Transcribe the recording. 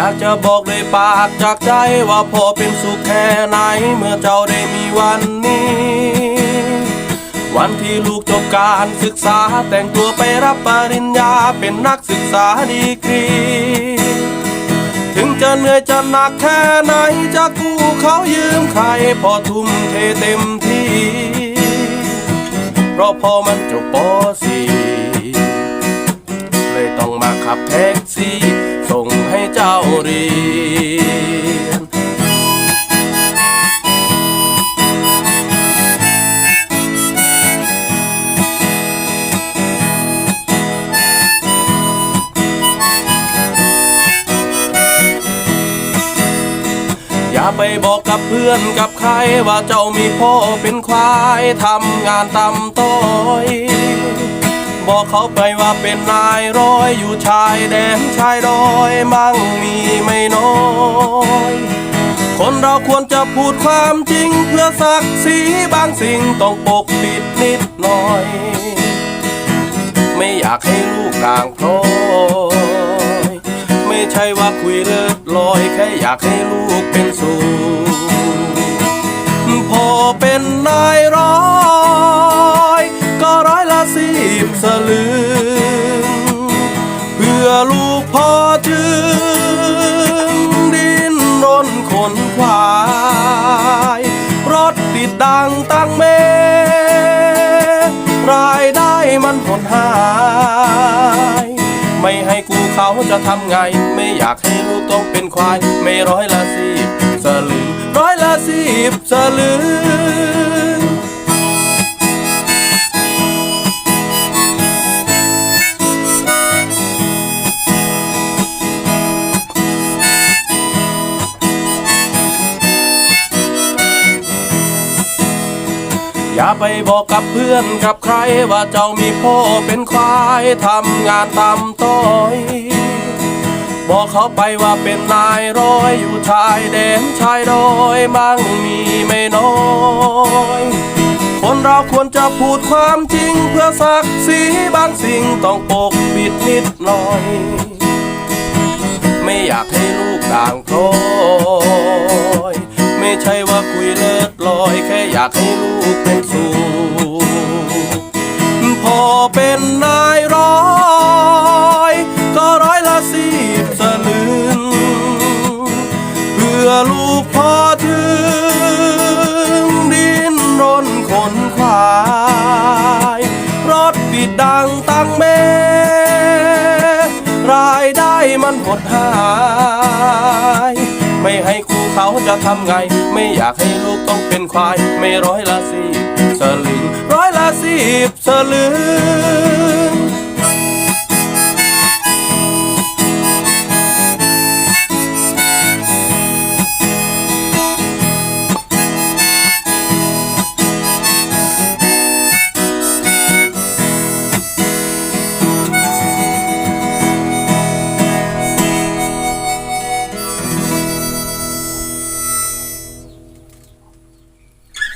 อยากจะบอกเลยปากจากใจว่าพ่อเป็นสุขแค่ไหน เมื่อเจ้าได้มีวันนี้ วันที่ลูกจบการศึกษาแต่งตัวไปรับปริญญาเป็นนักศึกษาดีกรี ถึงจะเหนื่อยจะหนักแค่ไหนจะกู้เขายืมใครพอทุ่มเทเต็มที่ เพราะพอมันจบป .4 เลยต้องมาขับแท็กซี่ รีอย่าไปบอกกับเพื่อนกับใครว่าเจ้ามีพ่อเป็นควายทำงานตำต้อย บอกเขาไปว่าเป็นนายร้อยอยู่ชายแดนชายดอยมั่งมีไม่น้อยคนเราควรจะพูดความจริงเพื่อศักดิ์ศรีบางสิ่งต้องปกปิดนิดหน่อย ไม่อยากให้ลูกกลางพลอยไม่ใช่ว่าคุยเลิศลอยแค่อยากให้ลูกเป็นสูงายรถติดดังตั้งเม รายได้มันหดหาย ไม่ให้กูเขาจะทำไง ไม่อยากให้ลูกต้องเป็นควาย ไม่ร้อยละสิบสลึงร้อยละสิบสลึง ไปบอกกับเพื่อนกับใครว่าเจ้ามีพ่อเป็นควายทำงานตามต้อยบอกเขาไปว่าเป็นนายร้อยอยู่ชายแดนชายดอยมั่งมีไม่น้อยคนเราควรจะพูดความจริงเพื่อศักดิ์ศรีบางสิ่งต้องปกปิดนิดหน่อย ไม่อยากให้ลูกด่างพร้อย ไม่ใช่ว่าคุยเลิศลอย แค่อยากให้ลูกเป็นสูงพอเป็นนายร้อย ก็ร้อยละสิบสลึงเพื่อลูกพอถึง ดินรนขนควายรถติดดังตั้งเมรายได้มันหดหาย จะทำไง ไม่อยากให้ลูกต้องเป็นควาย ไม่ร้อยละสิบสลึงร้อยละสิบสลึง